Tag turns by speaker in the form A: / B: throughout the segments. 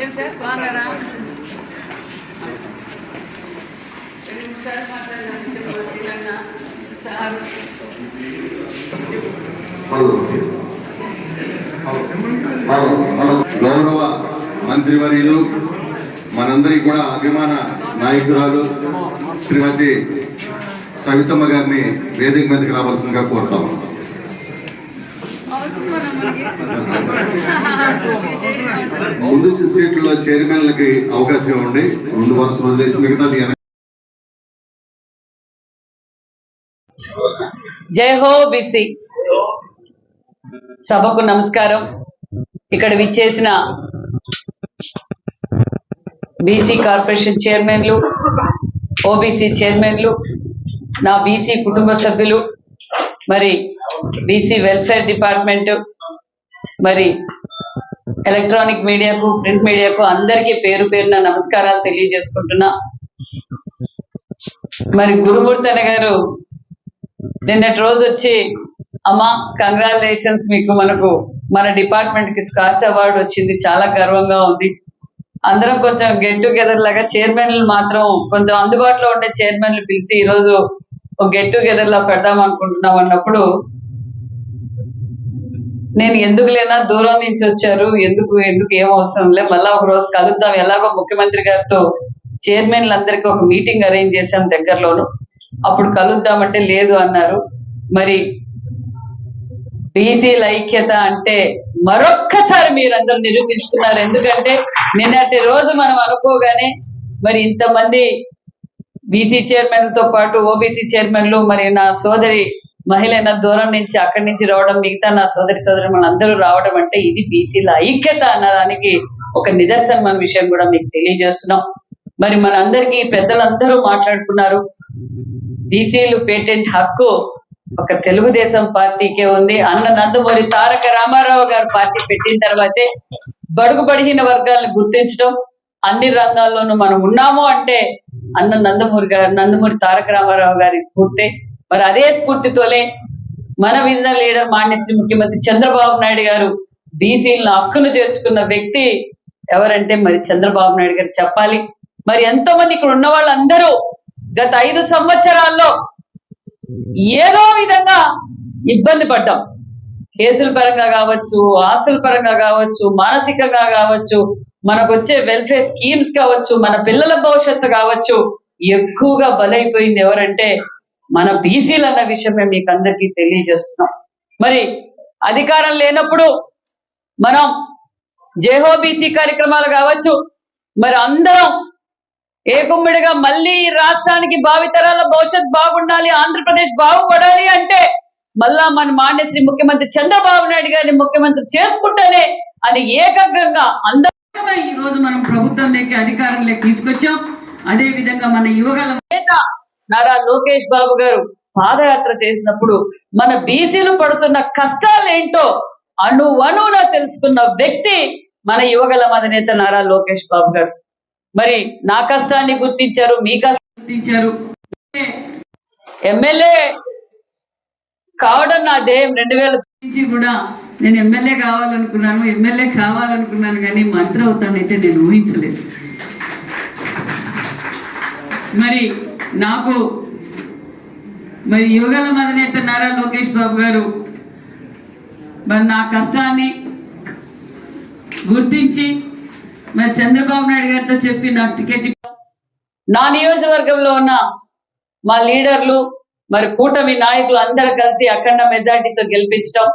A: ఏం సార్ బాగున్నారా ఎనిమిది సార్లు సార్
B: గౌరవ మంత్రివర్యులు మనందరి కూడా అభిమాన నాయకురాలు శ్రీమతి సవితమ్మ గారిని వేదిక మీదకి రావాల్సిందిగా కోరుతాం
A: అవసరమా మనకి?
B: ముందు సీట్లలో చైర్మన్లకి అవకాశం ఇవ్వండి ముందు వరుస వదిలేసి మిగతాది
A: జై హో బిసి సభకు నమస్కారం. ఇక్కడ విచ్చేసిన బీసీ కార్పొరేషన్ చైర్మన్లు ఓబీసీ చైర్మన్లు నా బీసీ కుటుంబ సభ్యులు మరి బీసీ వెల్ఫేర్ డిపార్ట్మెంట్ మరి ఎలక్ట్రానిక్ మీడియాకు ప్రింట్ మీడియాకు అందరికీ పేరు పేరున నమస్కారాలు తెలియజేసుకుంటున్నా. మరి గురుమూర్తన గారు నిన్నటి రోజు వచ్చి అమ్మా కంగ్రాచులేషన్స్ మీకు మనకు మన డిపార్ట్మెంట్కి స్కాచ్ అవార్డు వచ్చింది చాలా గర్వంగా ఉంది. అందరం కొంచెం గెట్ టుగెదర్ లాగా చైర్మన్లు మాత్రం కొంచెం అందుబాటులో ఉండే చైర్మన్లు పిలిచి ఈ రోజు ఒక గెట్ టుగెదర్ లా పెడదాం అనుకుంటున్నాం అన్నప్పుడు నేను ఎందుకు లేనా? దూరం నుంచి వచ్చారు. ఎందుకు ఎందుకు ఏం అవసరం లే. మళ్ళా ఒక రోజు కలుద్దాం. ఎలాగో ముఖ్యమంత్రి గారితో చైర్మన్లందరికీ ఒక మీటింగ్ అరేంజ్ చేశాం దగ్గరలోను. అప్పుడు కలుద్దామంటే లేదు అన్నారు. మరి బీసీల ఐక్యత అంటే మరొక్కసారి మీరందరూ నిరూపించుకున్నారు. ఎందుకంటే నిన్నటి రోజు మనం అనుకోగానే మరి ఇంతమంది బీసీ చైర్మన్లతో పాటు ఓబీసీ చైర్మన్లు మరి నా సోదరి మహిళ దూరం నుంచి అక్కడి నుంచి రావడం మిగతా నా సోదరి సోదరి అందరూ రావడం అంటే ఇది బీసీల ఐక్యత అన్నదానికి ఒక నిదర్శనం విషయం కూడా మీకు తెలియజేస్తున్నాం. మరి మన అందరికీ పెద్దలందరూ మాట్లాడుకున్నారు. బీసీలు పేటెంట్ హక్కు ఒక తెలుగుదేశం పార్టీకే ఉంది. అన్న నందమూరి తారక రామారావు గారు పార్టీ పెట్టిన తర్వాతే బడుగు బడిహీన వర్గాలను గుర్తించడం అన్ని రంగాల్లోనూ మనం ఉన్నాము అంటే అన్న నందమూరి గారు నందమూరి తారక రామారావు గారి స్ఫూర్తి. మరి అదే స్ఫూర్తితోనే మన విజనల్ లీడర్ మాన్యశ్రీ ముఖ్యమంత్రి చంద్రబాబు నాయుడు గారు బీసీలను హక్కును చేర్చుకున్న వ్యక్తి ఎవరంటే మరి చంద్రబాబు నాయుడు గారు చెప్పాలి. మరి ఎంతో మంది ఇక్కడ ఉన్న వాళ్ళందరూ గత ఐదు సంవత్సరాల్లో ఏదో విధంగా ఇబ్బంది పడ్డాం. కేసుల పరంగా కావచ్చు ఆస్తుల పరంగా కావచ్చు మానసికంగా కావచ్చు మనకు వచ్చే వెల్ఫేర్ స్కీమ్స్ కావచ్చు మన పిల్లల భవిష్యత్తు కావచ్చు ఎక్కువగా బలైపోయింది ఎవరంటే మన బీసీలు అన్న విషయమే మీకు అందరికీ తెలియజేస్తున్నాం. మరి అధికారం లేనప్పుడు మనం జేహో బీసీ కార్యక్రమాలు కావచ్చు మరి అందరం ఏకుమ్మిడిగా మళ్ళీ రాష్ట్రానికి భావితరాల భవిష్యత్ బాగుండాలి ఆంధ్రప్రదేశ్ బాగుపడాలి అంటే మళ్ళా మన మాండ్యశ్రీ ముఖ్యమంత్రి చంద్రబాబు నాయుడు గారిని ముఖ్యమంత్రి చేసుకుంటేనే అని ఏకాగ్రంగా అందరూ ఈ రోజు మనం ప్రభుత్వంలోకి అధికారంలోకి తీసుకొచ్చాం. అదే విధంగా మన యువగల నేత నారా లోకేష్ బాబు గారు పాదయాత్ర చేసినప్పుడు మన బీసీలు పడుతున్న కష్టాలు ఏంటో అణు అణువున తెలుసుకున్న వ్యక్తి మన యువగల అధినేత నారా లోకేష్ బాబు గారు. మరి నా కష్టాన్ని గుర్తించారు మీ కష్టాన్ని గుర్తించారు. ఎమ్మెల్యే కావడం నా ధ్యేయం. రెండు వేల నుంచి కూడా నేను ఎమ్మెల్యే కావాలనుకున్నాను ఎమ్మెల్యే కావాలనుకున్నాను కానీ మంత్రి అవుతానైతే నేను ఊహించలేదు. మరి నాకు మరి యోగాల అధినేత నారా లోకేష్ బాబు గారు మరి నా కష్టాన్ని గుర్తించి మరి చంద్రబాబు నాయుడు గారితో చెప్పి నాకు టికెట్ ఇవ్వ- నా నియోజకవర్గంలో ఉన్న మా లీడర్లు మరి కూటమి నాయకులు అందరు కలిసి అఖండ మెజార్టీతో గెలిపించడం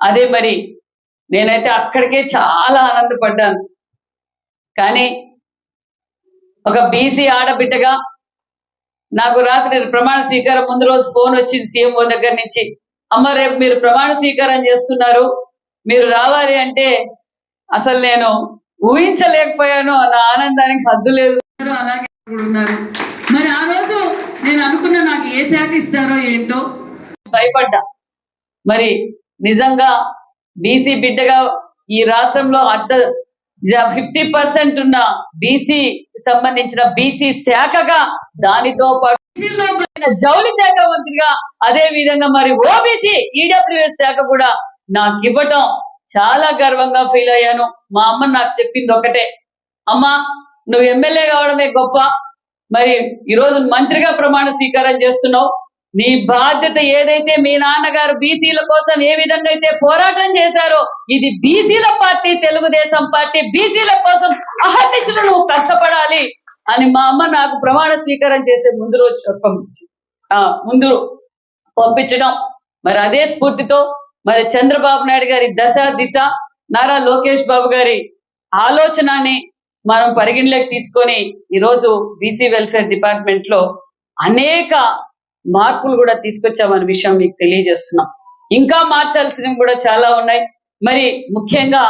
A: అదే మరి నేనైతే అక్కడికే చాలా ఆనందపడ్డాను. కానీ ఒక బీసీ ఆడబిడ్డగా నాకు రాత్రి ప్రమాణ స్వీకారం ముందు రోజు ఫోన్ వచ్చింది సీఎంఓ దగ్గర నుంచి. అమ్మ రేపు మీరు ప్రమాణ స్వీకారం చేస్తున్నారు మీరు రావాలి అంటే అసలు నేను ఊహించలేకపోయాను నా ఆనందానికి హద్దు లేదు. అలాగే ఉన్నారు. మరి ఆ రోజు నేను అనుకున్న నాకు ఏ శాఖ ఇస్తారో ఏంటో? భయపడ్డా. మరి నిజంగా బీసీ బిడ్డగా ఈ రాష్ట్రంలో అర్ధ ఫిఫ్టీ పర్సెంట్ ఉన్న బీసీ సంబంధించిన బీసీ శాఖగా దానితో పాటు జౌలి శాఖ మంత్రిగా అదే విధంగా మరి ఓబీసీ ఈడబ్ల్యూఎస్ శాఖ కూడా నాకు ఇవ్వటం చాలా గర్వంగా ఫీల్ అయ్యాను. మా అమ్మ నాకు చెప్పింది ఒకటే అమ్మా నువ్వు ఎమ్మెల్యే కావడమే గొప్ప. మరి ఈరోజు మంత్రిగా ప్రమాణ స్వీకారం చేస్తున్నావు. నీ బాధ్యత ఏదైతే మీ నాన్నగారు బీసీల కోసం ఏ విధంగా అయితే పోరాటం చేశారో ఇది బీసీల పార్టీ తెలుగుదేశం పార్టీ బీసీల కోసం అహర్నిశలు నువ్వు కష్టపడాలి అని మా అమ్మ నాకు ప్రమాణ స్వీకారం చేసే ముందు రోజు చెప్పండి ఆ, ముందు పంపించడం. మరి అదే స్ఫూర్తితో మరి చంద్రబాబు నాయుడు గారి దశ దిశ నారా లోకేష్ బాబు గారి ఆలోచనని మనం పరిగణలోకి తీసుకొని ఈరోజు బీసీ వెల్ఫేర్ డిపార్ట్మెంట్లో అనేక మార్పులు కూడా తీసుకొచ్చామనే విషయం మీకు తెలియజేస్తున్నాం. ఇంకా మార్చాల్సినవి కూడా చాలా ఉన్నాయి. మరి ముఖ్యంగా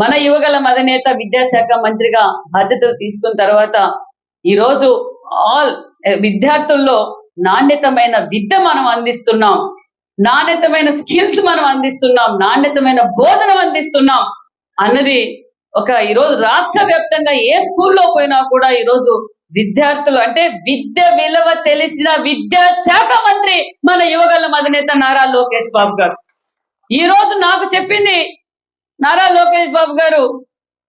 A: మన యువగల మదనేత విద్యాశాఖ మంత్రిగా బాధ్యతలు తీసుకున్న తర్వాత ఈరోజు ఆల్ విద్యార్థుల్లో నాణ్యతమైన విద్య మనం అందిస్తున్నాం. నాణ్యతమైన స్కిల్స్ మనం అందిస్తున్నాం. నాణ్యతమైన బోధన అందిస్తున్నాం అన్నది ఒక ఈరోజు రాష్ట్ర వ్యాప్తంగా ఏ స్కూల్లో పోయినా కూడా ఈరోజు విద్యార్థులు అంటే విద్య విలువ తెలిసిన విద్యా శాఖ మంత్రి మన యువగల అధినేత నారా లోకేష్ బాబు గారు. ఈ రోజు నాకు చెప్పింది నారా లోకేష్ బాబు గారు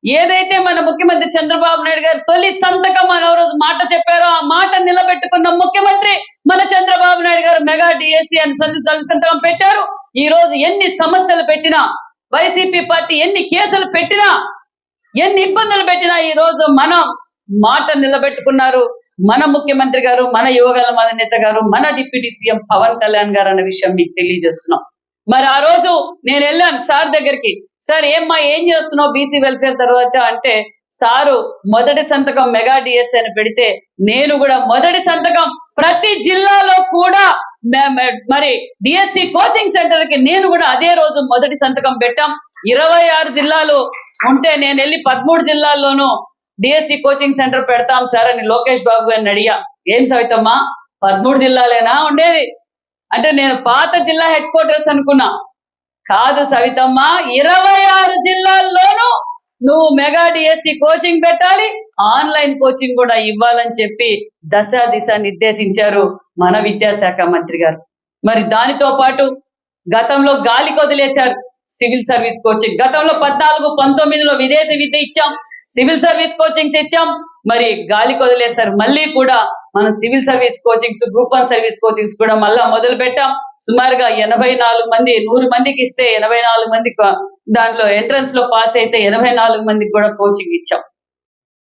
A: ఏదైతే మన ముఖ్యమంత్రి చంద్రబాబు నాయుడు గారు తొలి సంతకం అని రోజు మాట చెప్పారో ఆ మాట నిలబెట్టుకున్న ముఖ్యమంత్రి మన చంద్రబాబు నాయుడు గారు మెగా డిఎస్సి అని సంత- సంతకం పెట్టారు. ఈ రోజు ఎన్ని సమస్యలు పెట్టినా వైసీపీ పార్టీ ఎన్ని కేసులు పెట్టినా ఎన్ని ఇబ్బందులు పెట్టినా ఈ రోజు మనం మాట నిలబెట్టుకున్నారు. మన ముఖ్యమంత్రి గారు మన యువగల మన నేత గారు మన డిప్యూటీ సీఎం పవన్ కళ్యాణ్ గారు అన్న విషయం మీకు తెలియజేస్తున్నాం. మరి ఆ రోజు నేను వెళ్ళాను సార్ దగ్గరికి. సార్ ఏమ్మా ఏం చేస్తున్నావు బీసీ వెల్ఫేర్ తర్వాత అంటే సారు మొదటి సంతకం మెగా డిఎస్ అని పెడితే నేను కూడా మొదటి సంతకం ప్రతి జిల్లాలో కూడా మరి డిఎస్సి కోచింగ్ సెంటర్కి నేను కూడా అదే రోజు మొదటి సంతకం పెట్టాం. ఇరవై ఆరు జిల్లాలు ఉంటే నేను వెళ్ళి పదమూడు జిల్లాల్లోనూ డిఎస్సి కోచింగ్ సెంటర్ పెడతాం సార్ అని లోకేష్ బాబు గారిని అడిగా. ఏం సవితమ్మా? పదమూడు జిల్లాలేనా ఉండేది? అంటే నేను పాత జిల్లా హెడ్ క్వార్టర్స్ అనుకున్నా. కాదు సవితమ్మ ఇరవై ఆరు జిల్లాల్లోనూ నువ్వు మెగా డిఎస్సి కోచింగ్ పెట్టాలి ఆన్లైన్ కోచింగ్ కూడా ఇవ్వాలని చెప్పి దశ దిశ నిర్దేశించారు మన విద్యాశాఖ మంత్రి గారు. మరి దానితో పాటు గతంలో గాలి కొదిలేశారు సివిల్ సర్వీస్ కోచింగ్ గతంలో పద్నాలుగు పంతొమ్మిదిలో విదేశీ విద్య ఇచ్చాం. సివిల్ సర్వీస్ కోచింగ్స్ ఇచ్చాం మరి గాలి వదిలేశారు మళ్ళీ కూడా మనం civil service coachings group one service coachings కూడా మళ్ళా మొదలు పెట్టాం. సుమారుగా ఎనభై నాలుగు మంది నూరు మందికి ఇస్తే ఎనభై నాలుగు మంది దాంట్లో ఎంట్రన్స్లో పాస్ అయితే ఎనభై నాలుగు మందికి కూడా కోచింగ్ ఇచ్చాం.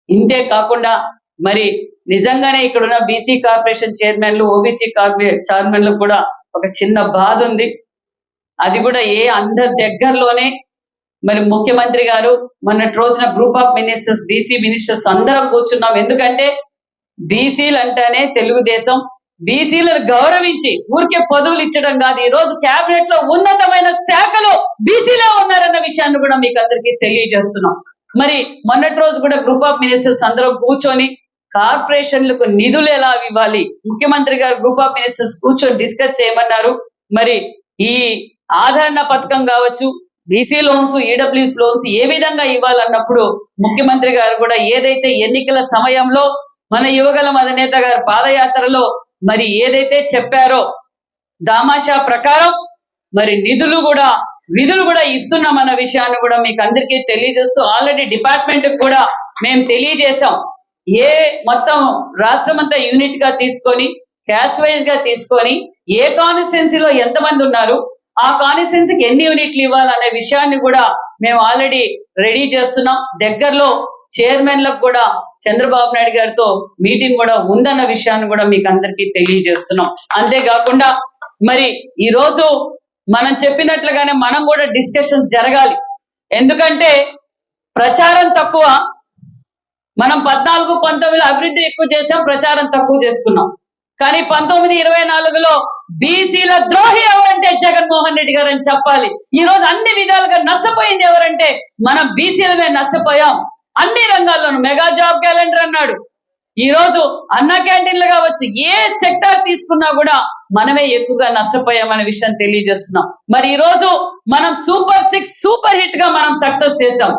A: ఇంతే కాకుండా మరి నిజంగానే ఇక్కడ ఉన్న బీసీ కార్పొరేషన్ చైర్మన్లు ఓబీసీ కార్పొరే చైర్మన్లు కూడా ఒక చిన్న బాధ ఉంది. అది కూడా ఏ అందరి దగ్గరలోనే మరి ముఖ్యమంత్రి గారు మొన్నటి రోజున group of ministers BC ministers అందరం కూర్చున్నాం. ఎందుకంటే బీసీలు అంటేనే తెలుగుదేశం. బీసీలను గౌరవించి ఊరికే పదవులు ఇచ్చడం కాదు. ఈ రోజు కేబినెట్లో ఉన్నతమైన శాఖలో బీసీలో ఉన్నారన్న విషయాన్ని కూడా మీకు అందరికీ తెలియజేస్తున్నాం. మరి మొన్నటి రోజు కూడా గ్రూప్ ఆఫ్ మినిస్టర్స్ అందరూ కూర్చొని కార్పొరేషన్లకు నిధులు ఎలా ఇవ్వాలి? ముఖ్యమంత్రి గారు గ్రూప్ ఆఫ్ మినిస్టర్స్ కూర్చొని డిస్కస్ చేయమన్నారు. మరి ఈ ఆదరణ పథకం కావచ్చు బీసీ లోన్స్ ఈడబ్ల్యూస్ లోన్స్ ఏ విధంగా ఇవ్వాలన్నప్పుడు ముఖ్యమంత్రి గారు కూడా ఏదైతే ఎన్నికల సమయంలో మన యువగల అధినేత గారు పాదయాత్రలో మరి ఏదైతే చెప్పారో దామాషా ప్రకారం మరి నిధులు కూడా విధులు కూడా ఇస్తున్నామన్న విషయాన్ని కూడా మీకు అందరికీ తెలియజేస్తూ ఆల్రెడీ డిపార్ట్మెంట్ కూడా మేము తెలియజేశాం. ఏ మొత్తం రాష్ట్రం అంతా యూనిట్గా తీసుకొని క్యాష్ వైజ్గా తీసుకొని ఏ కాన్స్టిట్యున్సీలో ఎంతమంది ఉన్నారు ఆ కాన్స్టిట్యున్సీకి ఎన్ని యూనిట్లు ఇవ్వాలనే విషయాన్ని కూడా మేము ఆల్రెడీ రెడీ చేస్తున్నాం. దగ్గరలో చైర్మన్లకు కూడా చంద్రబాబు నాయుడు గారితో మీటింగ్ కూడా ఉందన్న విషయాన్ని కూడా మీకు అందరికీ తెలియజేస్తున్నాం. అంతేకాకుండా మరి ఈ రోజు మనం చెప్పినట్లుగానే మనం కూడా డిస్కషన్స్ జరగాలి. ఎందుకంటే ప్రచారం తక్కువ మనం పద్నాలుగు పంతొమ్మిది అభివృద్ధి ఎక్కువ చేసాం ప్రచారం తక్కువ చేసుకున్నాం కానీ పంతొమ్మిది ఇరవై నాలుగులో బీసీల ద్రోహి ఎవరంటే జగన్మోహన్ రెడ్డి గారు అని చెప్పాలి. ఈ రోజు అన్ని విధాలుగా నష్టపోయింది ఎవరంటే మనం బీసీలమే నష్టపోయాం. అన్ని రంగాల్లోనూ మెగా జాబ్ క్యాలెండర్ అన్నాడు. ఈ రోజు అన్న క్యాంటీన్లు కావచ్చు ఏ సెక్టార్ తీసుకున్నా కూడా మనమే ఎక్కువగా నష్టపోయామనే విషయం తెలియజేస్తున్నాం. మరి ఈ రోజు మనం సూపర్ సిక్స్ సూపర్ హిట్గా మనం సక్సెస్ చేసాం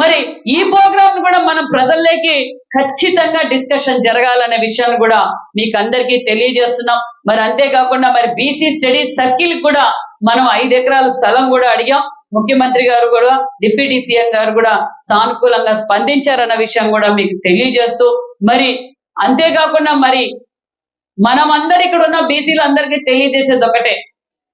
A: మరి ఈ ప్రోగ్రామ్ కూడా మనం ప్రజల్లోకి ఖచ్చితంగా డిస్కషన్ జరగాలనే విషయాన్ని కూడా మీకు అందరికీ తెలియజేస్తున్నాం. మరి అంతేకాకుండా మరి బీసీ స్టడీ సర్కిల్ కూడా మనం ఐదు ఎకరాల స్థలం కూడా అడిగాం. ముఖ్యమంత్రి గారు కూడా డిప్యూటీ సీఎం గారు కూడా సానుకూలంగా స్పందించారన్న విషయం కూడా మీకు తెలియజేస్తూ మరి అంతేకాకుండా మరి మనం అందరు ఇక్కడ ఉన్న బీసీలు అందరికీ తెలియజేసేది ఒకటే.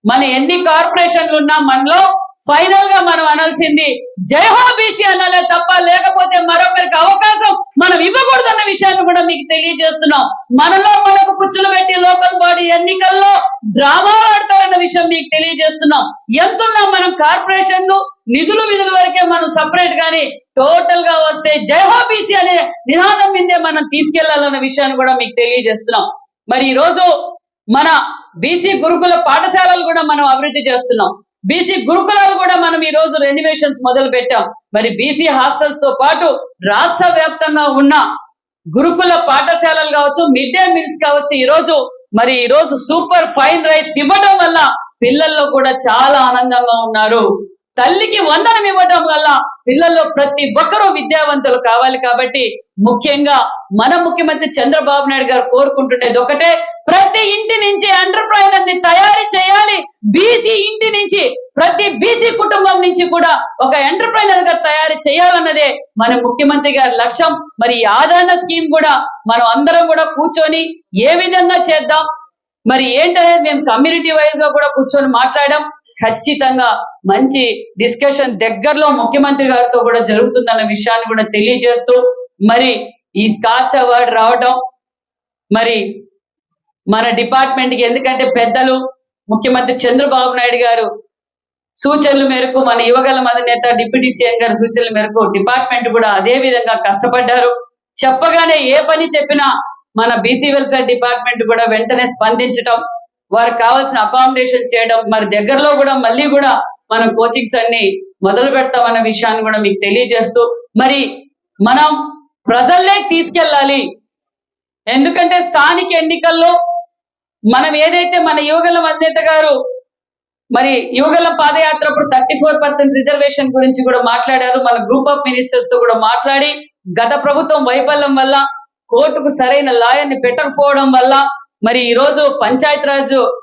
A: మన ఎన్ని కార్పొరేషన్లు ఉన్నా మనలో ఫైనల్గా మనం అనాల్సింది జై బీసీ అనాలే తప్ప లేకపోతే మరొకరికి అవకాశం మనం ఇవ్వకూడదన్న విషయాన్ని కూడా మీకు తెలియజేస్తున్నాం. మనలో మనకు పుచ్చులు పెట్టి లోకల్ బాడీ ఎన్నికల్లో డ్రామాలు ఆడతారన్న విషయం మీకు తెలియజేస్తున్నాం. ఎంతున్నా మనం కార్పొరేషన్లు నిధులు విధుల వరకే మనం సపరేట్ గాని టోటల్గా వస్తే జై బీసీ అనే నినాదం మీదే మనం తీసుకెళ్ళాలన్న విషయాన్ని కూడా మీకు తెలియజేస్తున్నాం. మరి ఈ రోజు మన బీసీ గురుకుల పాఠశాలలు కూడా మనం అభివృద్ధి చేస్తున్నాం. బీసీ గురుకులాలు కూడా మనం ఈ రోజు రెన్యువేషన్స్ మొదలు పెట్టాం. మరి బీసీ హాస్టల్స్తో పాటు రాష్ట్ర వ్యాప్తంగా ఉన్న గురుకుల పాఠశాలలు కావచ్చు మిడ్ డే మీల్స్ కావచ్చు ఈ రోజు మరి ఈ రోజు సూపర్ ఫైన్ రైస్ ఇవ్వడం వల్ల పిల్లల్లో కూడా చాలా ఆనందంగా ఉన్నారు. తల్లికి వందనం ఇవ్వడం వల్ల పిల్లల్లో ప్రతి ఒక్కరూ విద్యావంతులు కావాలి కాబట్టి ముఖ్యంగా మన ముఖ్యమంత్రి చంద్రబాబు నాయుడు గారు కోరుకుంటుండేది ఒకటే ప్రతి ఇంటి నుంచి ఎంటర్ప్రైనర్ని తయారు చేయాలి. బీసీ ఇంటి నుంచి ప్రతి బీసీ కుటుంబం నుంచి కూడా ఒక ఎంటర్ప్రైనర్గా తయారు చేయాలన్నదే మన ముఖ్యమంత్రి గారి లక్ష్యం. మరి ఈ ఆదరణ స్కీమ్ కూడా మనం అందరం కూడా కూర్చొని ఏ విధంగా చేద్దాం? మరి ఏంటనేది మేము కమ్యూనిటీ వైజ్గా కూడా కూర్చొని మాట్లాడాం. ఖచ్చితంగా మంచి డిస్కషన్ దగ్గరలో ముఖ్యమంత్రి గారితో కూడా జరుగుతుందన్న విషయాన్ని కూడా తెలియజేస్తూ మరి ఈ స్కాచ్ అవార్డు రావడం మరి మన డిపార్ట్మెంట్కి ఎందుకంటే పెద్దలు ముఖ్యమంత్రి చంద్రబాబు నాయుడు గారు సూచనల మేరకు మన యువగల అధినేత డిప్యూటీ సీఎం గారి సూచనల మేరకు డిపార్ట్మెంట్ కూడా అదే విధంగా కష్టపడ్డారు. చెప్పగానే ఏ పని చెప్పినా మన బీసీ వెల్ఫేర్ డిపార్ట్మెంట్ కూడా వెంటనే స్పందించటం వారికి కావాల్సిన అకామిడేషన్ చేయడం మరి దగ్గరలో కూడా మళ్ళీ కూడా మనం కోచింగ్స్ అన్ని మొదలు పెడతామన్న విషయాన్ని కూడా మీకు తెలియజేస్తూ మరి మనం ప్రజల్లే తీసుకెళ్ళాలి. ఎందుకంటే స్థానిక ఎన్నికల్లో మనం ఏదైతే మన యువగల అధినేత గారు మరి యువగల పాదయాత్ర అప్పుడు థర్టీ ఫోర్ పర్సెంట్ రిజర్వేషన్ గురించి కూడా మాట్లాడారు. మన గ్రూప్ ఆఫ్ మినిస్టర్స్తో కూడా మాట్లాడి గత ప్రభుత్వం వైఫల్యం వల్ల కోర్టుకు సరైన లాయర్ని పెట్టకపోవడం వల్ల మరి ఈ రోజు పంచాయత్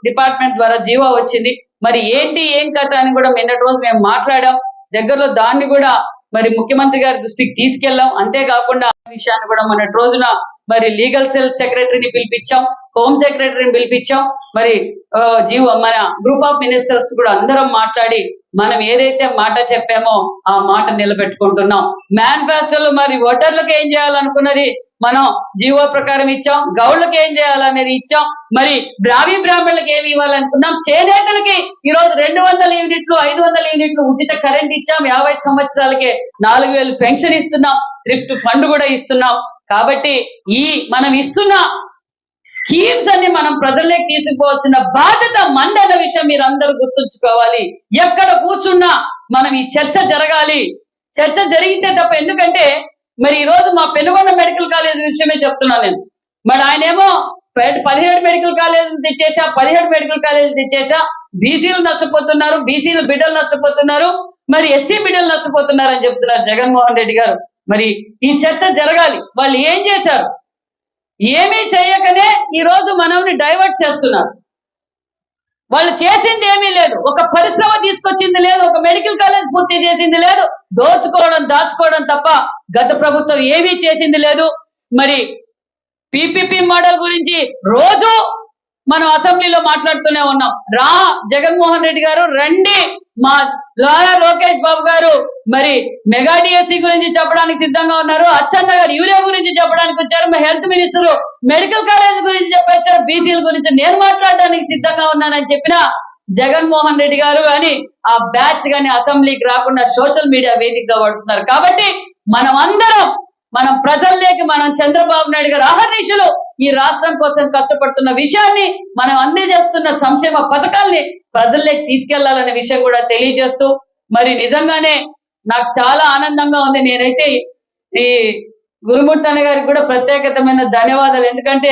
A: డిపార్ట్మెంట్ ద్వారా జీవో వచ్చింది. మరి ఏంటి ఏం కథ అని కూడా నిన్నటి రోజు మేము మాట్లాడాం. దగ్గరలో దాన్ని కూడా మరి ముఖ్యమంత్రి గారి దృష్టికి తీసుకెళ్ళాం. అంతేకాకుండా విషయాన్ని కూడా మొన్నటి రోజున మరి లీగల్ సెల్ సెక్రటరీని పిలిపించాం. హోమ్ సెక్రటరీని పిలిపించాం. మరి జీవ మన గ్రూప్ ఆఫ్ మినిస్టర్స్ కూడా అందరం మాట్లాడి మనం ఏదైతే మాట చెప్పామో ఆ మాట నిలబెట్టుకుంటున్నాం. మేనిఫెస్టోలో మరి ఓటర్లకు ఏం చేయాలనుకున్నది? మనం జీవో ప్రకారం ఇచ్చాం గౌడ్లకు ఏం చేయాలనేది ఇచ్చాం మరి బ్రాహ్మీ బ్రాహ్మణులకు ఏమి ఇవ్వాలనుకున్నాం చేనేతలకి ఈ రోజు రెండు వందల యూనిట్లు ఐదు వందల యూనిట్లు ఉచిత కరెంట్ ఇచ్చాం యాభై సంవత్సరాలకే నాలుగు వేలు పెన్షన్ ఇస్తున్నాం థ్రిఫ్ట్ ఫండ్ కూడా ఇస్తున్నాం. కాబట్టి ఈ మనం ఇస్తున్న స్కీమ్స్ అన్ని మనం ప్రజల్లోకి తీసుకుపోవాల్సిన బాధ్యత మండల విషయం మీరు అందరూ గుర్తుంచుకోవాలి. ఎక్కడ కూర్చున్నా మనం ఈ చర్చ జరగాలి. చర్చ జరిగితే తప్ప ఎందుకంటే మరి ఈ రోజు మా పెనుగొండ మెడికల్ కాలేజ్ విషయమే చెప్తున్నాను నేను. మరి ఆయనేమో ఏమో పదిహేడు మెడికల్ కాలేజ్ తెచ్చేసా పదిహేడు మెడికల్ కాలేజ్ తెచ్చేసా. బీసీలు నష్టపోతున్నారు బీసీలు బిడ్డలు నష్టపోతున్నారు మరి ఎస్సీ బిడ్డలు నష్టపోతున్నారు అని చెప్తున్నారు జగన్మోహన్ రెడ్డి గారు. మరి ఈ చర్చ జరగాలి. వాళ్ళు ఏం చేశారు? ఏమీ చేయకనే ఈ రోజు మనల్ని డైవర్ట్ చేస్తున్నారు. వాళ్ళు చేసింది ఏమీ లేదు. ఒక పరిశ్రమ తీసుకొచ్చింది లేదు ఒక మెడికల్ కాలేజ్ పూర్తి చేసింది లేదు. దోచుకోవడం దాచుకోవడం తప్ప గత ప్రభుత్వం ఏమీ చేసింది లేదు. మరి పిపిపి మోడల్ గురించి రోజు మనం అసెంబ్లీలో మాట్లాడుతూనే ఉన్నాం. రా జగన్మోహన్ రెడ్డి గారు రండి మా లారా లోకేష్ బాబు గారు. మరి మెగా డిఎస్సి గురించి చెప్పడానికి సిద్ధంగా ఉన్నారు. అచ్చన్న గారు యూరియా గురించి చెప్పడానికి వచ్చారు. మా హెల్త్ మినిస్టర్ మెడికల్ కాలేజ్ గురించి చెప్పొచ్చారు. బీసీల గురించి నేను మాట్లాడడానికి సిద్ధంగా ఉన్నానని చెప్పిన జగన్మోహన్ రెడ్డి గారు కానీ ఆ బ్యాచ్ కానీ అసెంబ్లీకి రాకుండా సోషల్ మీడియా వేదికగా పడుతున్నారు కాబట్టి మనం అందరం మనం ప్రజల్లోకి మనం చంద్రబాబు నాయుడు గారు అహర్నిశలు ఈ రాష్ట్రం కోసం కష్టపడుతున్న విషయాన్ని మనం అందజేస్తున్న సంక్షేమ పథకాల్ని ప్రజల్లోకి తీసుకెళ్ళాలనే విషయం కూడా తెలియజేస్తూ మరి నిజంగానే నాకు చాలా ఆనందంగా ఉంది. నేనైతే ఈ గురుమూర్తి అన్న గారికి కూడా ప్రత్యేకతమైన ధన్యవాదాలు. ఎందుకంటే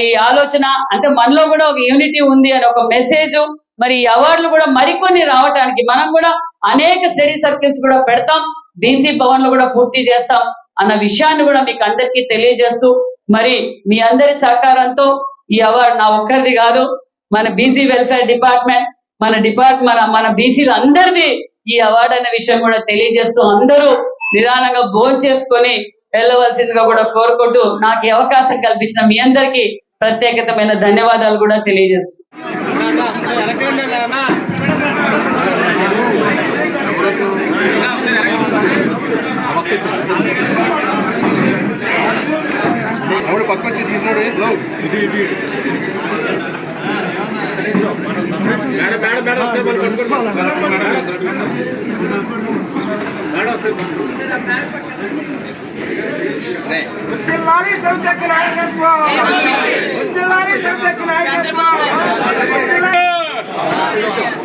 A: ఈ ఆలోచన అంటే మనలో కూడా ఒక యూనిటీ ఉంది అని ఒక మెసేజ్ మరి ఈ అవార్డులు కూడా మరికొన్ని రావటానికి మనం కూడా అనేక స్టడీ సర్కిల్స్ కూడా పెడతాం. బీసీ భవన్లో కూడా పూర్తి చేస్తాం అన్న విషయాన్ని కూడా మీకు అందరికీ తెలియజేస్తూ మరి మీ అందరి సహకారంతో ఈ అవార్డు నా ఒక్కరిది కాదు. మన బీసీ వెల్ఫేర్ డిపార్ట్మెంట్ మన డిపార్ట్ మన మన బీసీలు అందరిది ఈ అవార్డు అనే విషయం కూడా తెలియజేస్తూ అందరూ నిదానంగా భోజనం చేసుకొని వెళ్ళవలసిందిగా కూడా కోరుకుంటూ నాకు ఈ అవకాశం కల్పించిన మీ అందరికీ ప్రత్యేకతమైన ధన్యవాదాలు కూడా తెలియజేస్తూ.
C: అవును తీసినాడు లో ఇటు ఇటు ఇటు. మేడం మేడం మేడం ఒకసారి మనం పట్టుకోండి. మేడం, మేడం, మేడం, ఒకసారి
D: జిల్లాని సౌత్యకు నాయకత్వం జిల్లాని సౌత్యకు నాయకత్వం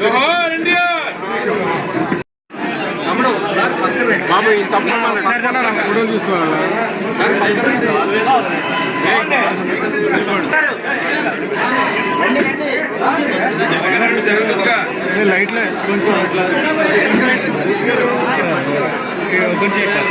C: జోహార్ ఇండియా తమ్ముడు సార్ పక్కన రండి. బాబు ఈ తమ్ముడు పక్కన రా, ఫోటో చూసుకోవాలా సార్ పక్కన రండి. జరగండి, జరగండిగా.
D: లైట్లే కొంచెం కొంచెం ఇట్లా.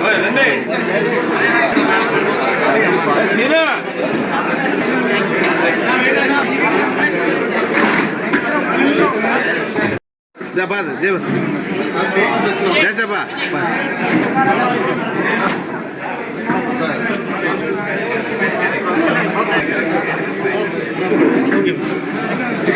C: ఓయ్, రండి. ఏ, సీనా
D: జబా జబా జబా